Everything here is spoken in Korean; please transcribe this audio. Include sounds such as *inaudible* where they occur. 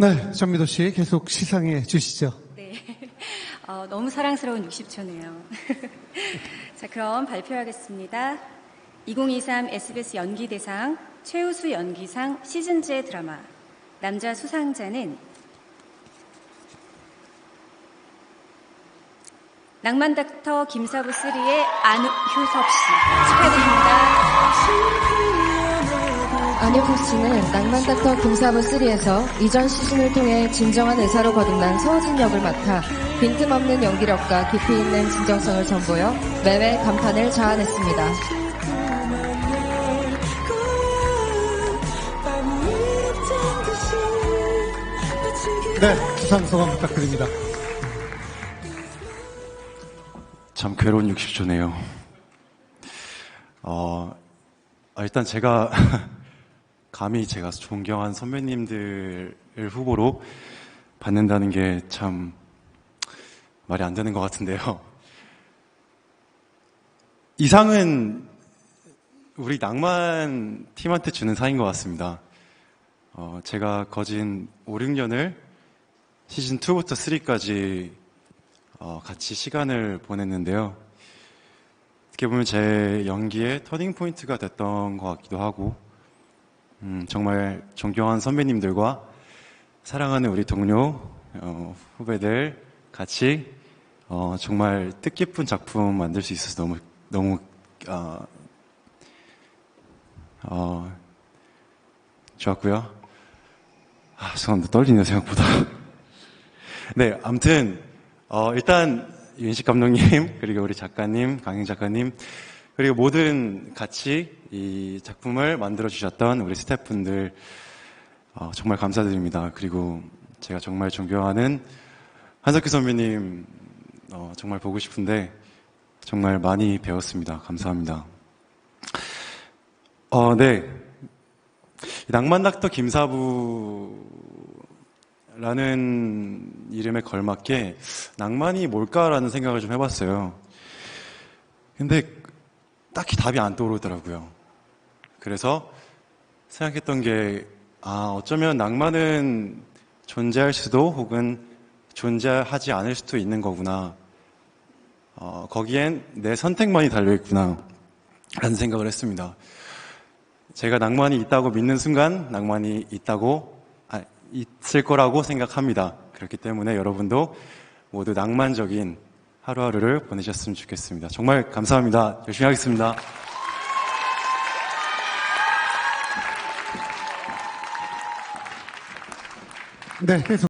네, 전미도 씨 계속 시상해 주시죠. 네. 어, 너무 사랑스러운 60초네요. *laughs* 자, 그럼 발표하겠습니다. 2023 SBS 연기대상 최우수 연기상 시즌제 드라마 남자 수상자는 낭만 닥터 김사부 3의 안효섭 씨 축하드립니다. 안효석 씨는 낭만 닥터 김사부 3에서 이전 시즌을 통해 진정한 의사로 거듭난 서우진 역을 맡아 빈틈없는 연기력과 깊이 있는 진정성을 선보여 매회 감탄을 자아냈습니다. 네, 수상 소감 부탁드립니다. 참 괴로운 60초네요. 어, 아, 일단 제가 *laughs* 감히 제가 존경한 선배님들을 후보로 받는다는 게 참 말이 안 되는 것 같은데요. *laughs* 이상은 우리 낭만 팀한테 주는 상인 것 같습니다. 어, 제가 거진 5, 6년을 시즌 2부터 3까지 어, 같이 시간을 보냈는데요. 어떻게 보면 제 연기의 터닝 포인트가 됐던 것 같기도 하고, 음, 정말 존경한 선배님들과 사랑하는 우리 동료, 어, 후배들 같이 어, 정말 뜻깊은 작품 만들 수 있어서 너무 너무 어, 어, 좋았고요. 아, 죄송합니다. 떨리네요 생각보다. *laughs* 네, 아무튼 어, 일단 윤식 감독님 *laughs* 그리고 우리 작가님 강행 작가님 그리고 모든 같이 이 작품을 만들어 주셨던 우리 스태프분들 어, 정말 감사드립니다. 그리고 제가 정말 존경하는 한석규 선배님 어, 정말 보고 싶은데 정말 많이 배웠습니다. 감사합니다. 어, 네. 낭만 닥터 김사부라는 이름에 걸맞게 낭만이 뭘까라는 생각을 좀 해봤어요. 근데 딱히 답이 안 떠오르더라고요. 그래서 생각했던 게, 아, 어쩌면 낭만은 존재할 수도 혹은 존재하지 않을 수도 있는 거구나. 어, 거기엔 내 선택만이 달려있구나. 라는 생각을 했습니다. 제가 낭만이 있다고 믿는 순간 낭만이 있다고 아, 있을 거라고 생각합니다. 그렇기 때문에 여러분도 모두 낭만적인 하루하루를 보내셨으면 좋겠습니다. 정말 감사합니다. 열심히 하겠습니다. 네, 계속